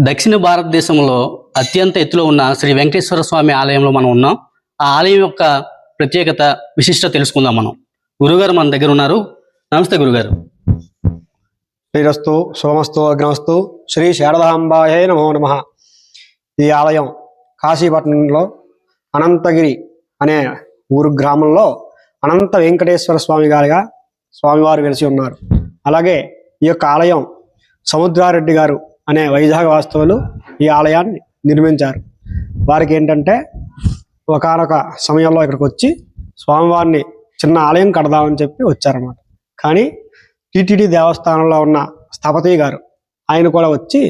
దక్షిణ భారతదేశంలో అత్యంత ఎత్తులో ఉన్న శ్రీ వెంకటేశ్వర స్వామి ఆలయంలో మనం ఉన్నాం. ఆ ఆలయం యొక్క ప్రత్యేకత విశిష్టత తెలుసుకుందాం మనం. గురుగారు మన దగ్గర ఉన్నారు. నమస్తే గురుగారు. శ్రీరస్తు సోమస్తు అగ్నస్తు శ్రీ శారదాంబాయే నమో నమ. ఈ ఆలయం కాశీపట్నంలో అనంతగిరి అనే ఊరు గ్రామంలో అనంత వెంకటేశ్వర స్వామి గారిగా స్వామివారు వెలిసి ఉన్నారు. అలాగే ఈ యొక్క ఆలయం సముద్రారెడ్డి గారు అనే వైజాగ్ వాస్తవులు ఈ ఆలయాన్ని నిర్మించారు. వారికి ఏంటంటే ఒకానొక సమయంలో ఇక్కడికి వచ్చి స్వామివారిని చిన్న ఆలయం కడదామని చెప్పి వచ్చారన్నమాట. కానీ టీటీడీ దేవస్థానంలో ఉన్న స్థపతి గారు ఆయన కూడా వచ్చి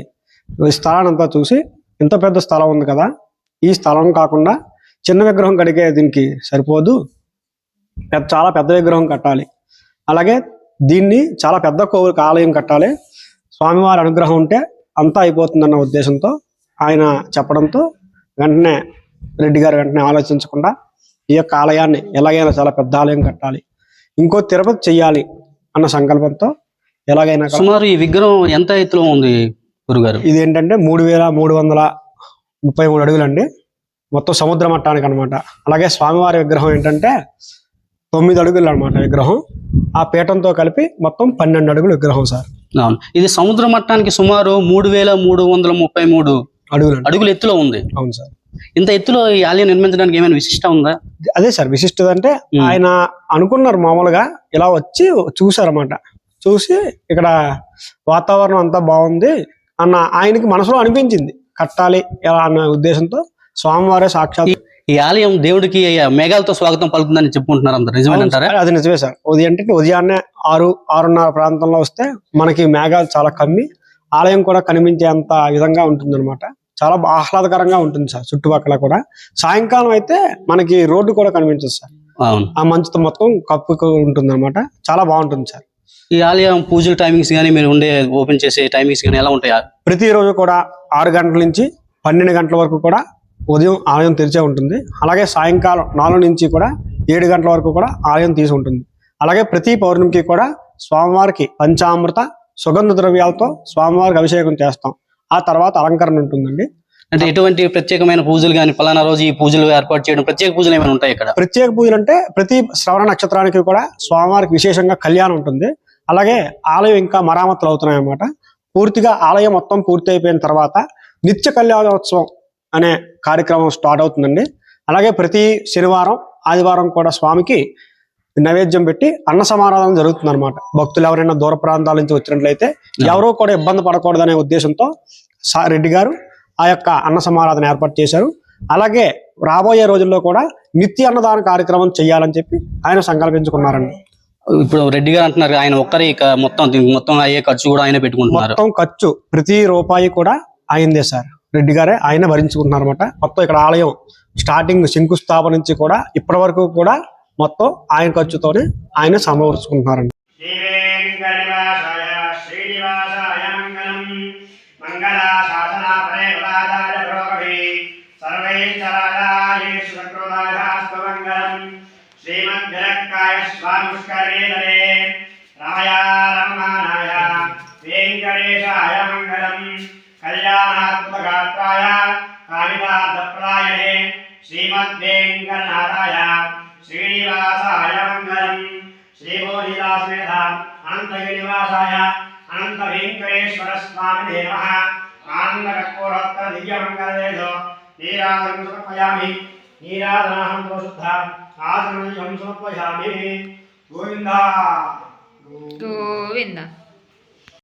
ఈ స్థలాన్ని అంతా చూసి ఇంత పెద్ద స్థలం ఉంది కదా ఈ స్థలం కాకుండా చిన్న విగ్రహం కడిగే దీనికి సరిపోదు పెద్ద చాలా పెద్ద విగ్రహం కట్టాలి. అలాగే దీన్ని చాలా పెద్ద కోవిల ఆలయం కట్టాలి. స్వామివారి అనుగ్రహం ఉంటే అంతా అయిపోతుందన్న ఉద్దేశంతో ఆయన చెప్పడంతో వెంటనే రెడ్డి గారు వెంటనే ఆలోచించకుండా ఈ యొక్క ఆలయాన్ని ఎలాగైనా చాలా పెద్ద ఆలయం కట్టాలి ఇంకో తిరుపతి చెయ్యాలి అన్న సంకల్పంతో ఎలాగైనా సుమారు ఈ విగ్రహం ఎంత ఎత్తులో ఉంది గురుగారు? ఇది ఏంటంటే మూడు వేల మూడు వందల ముప్పై మూడు అడుగులండి. మొత్తం సముద్ర మట్టానికి అనమాట అలాగే స్వామివారి విగ్రహం ఏంటంటే తొమ్మిది అడుగులు అనమాట విగ్రహం. ఆ పీఠంతో కలిపి మొత్తం పన్నెండు అడుగులు విగ్రహం సార్. అవును. ఇది సముద్ర మట్టానికి సుమారు మూడు వేల మూడు వందల ముప్పై మూడు అడుగులు అడుగుల ఎత్తులో ఉంది. అవును సార్. ఇంత ఎత్తులో ఈ ఆలయం నిర్మించడానికి ఏమైనా విశిష్ట ఉందా? అదే సార్ విశిష్టత అంటే. ఆయన అనుకున్నారు మామూలుగా ఇలా వచ్చి చూసారన్నమాట చూసి ఇక్కడ వాతావరణం అంతా బాగుంది అన్న ఆయనకి మనసులో అనిపించింది. కట్టాలి ఎలా అన్న ఉద్దేశంతో స్వామివారే సాక్షాత్ ఈ ఆలయం దేవుడికి మేఘాలతో స్వాగతం పలుకుతుందని చెప్పుకుంటున్నారు అందరు. నిజమేనంటారా అది నిజమే సార్. ఉదయం అంటే ఉదయాన్నే ఆరు ఆరున్నర ప్రాంతంలో వస్తే మనకి మేఘాలు చాలా కమ్మి ఆలయం కూడా కనిపించేంత విధంగా ఉంటుంది అనమాట చాలా ఆహ్లాదకరంగా ఉంటుంది సార్ చుట్టుపక్కల కూడా. సాయంకాలం అయితే మనకి రోడ్డు కూడా కనిపించదు సార్. ఆ మంచుతో మొత్తం కప్పుకు ఉంటుంది అనమాట చాలా బాగుంటుంది సార్. ఈ ఆలయం పూజల టైమింగ్స్ కానీ మీరు ఉండే ఓపెన్ చేసే టైమింగ్స్ కానీ ఎలా ఉంటాయా? ప్రతిరోజు కూడా ఆరు గంటల నుంచి పన్నెండు గంటల వరకు కూడా ఉదయం ఆలయం తెరిచే ఉంటుంది. అలాగే సాయంకాలం నాలుగు నుంచి కూడా ఏడు గంటల వరకు కూడా ఆలయం తీసి ఉంటుంది. అలాగే ప్రతి పౌర్ణమికి కూడా స్వామివారికి పంచామృత సుగంధ ద్రవ్యాలతో స్వామివారికి అభిషేకం చేస్తాం. ఆ తర్వాత అలంకరణ ఉంటుందండి. అంటే ఎటువంటి ప్రత్యేకమైన పూజలు కానీ ఫలానా రోజు ఈ పూజలు ఏర్పాటు చేయడం ప్రత్యేక పూజలు ఏమైనా ఉంటాయి ఇక్కడ? ప్రత్యేక పూజలు అంటే ప్రతి శ్రవణ నక్షత్రానికి కూడా స్వామివారికి విశేషంగా కళ్యాణం ఉంటుంది. అలాగే ఆలయం ఇంకా మరామతులు అవుతున్నాయి అన్నమాట పూర్తిగా ఆలయం మొత్తం పూర్తి అయిపోయిన తర్వాత నిత్య కళ్యాణోత్సవం అనే కార్యక్రమం స్టార్ట్ అవుతుందండి. అలాగే ప్రతి శనివారం ఆదివారం కూడా స్వామికి నైవేద్యం పెట్టి అన్న సమారాధన జరుగుతుంది అనమాట భక్తులు ఎవరైనా దూర ప్రాంతాల నుంచి వచ్చినట్లయితే ఎవరూ కూడా ఇబ్బంది పడకూడదనే ఉద్దేశంతో సా- రెడ్డి గారు ఆ యొక్క అన్న సమారాధన ఏర్పాటు చేశారు. అలాగే రాబోయే రోజుల్లో కూడా నిత్య అన్నదాన కార్యక్రమం చేయాలని చెప్పి ఆయన సంకల్పించుకున్నారండి. ఇప్పుడు రెడ్డి గారు అంటున్నారు ఆయన ఒక్కరే మొత్తం మొత్తం అయ్యే ఖర్చు కూడా ఆయన పెట్టుకుంటున్నారు. మొత్తం ఖర్చు ప్రతి రూపాయి కూడా ఆయనదే సార్. రెడ్డి గారే ఆయన భరించుకుంటున్నారు అనమాట మొత్తం ఇక్కడ ఆలయం స్టార్టింగ్ శంకుస్థాపన నుంచి కూడా ఇప్పటి వరకు కూడా మొత్తం ఆయన ఖర్చుతోనే ఆయన సమకూర్చుకుంటున్నారండి శ్రీవేంకటనివాసాయ శ్రీనివాసాయ మంగళం वरदप्रायणे श्रीमद्वेङ्कनाथाय श्रीनिवासाय मङ्गलम् श्रीबोधिदासमेधा अनन्तगिरिवासाय अनन्तवेङ्कटेश्वरस्वामिने नमः। आनन्दकर्पूरत्र दिव्यमङ्गलदेशो समर्पयामि। नीराजनाहं प्रशुद्धा आसनं समर्पयामि। गोविन्दा। गोविन्दा।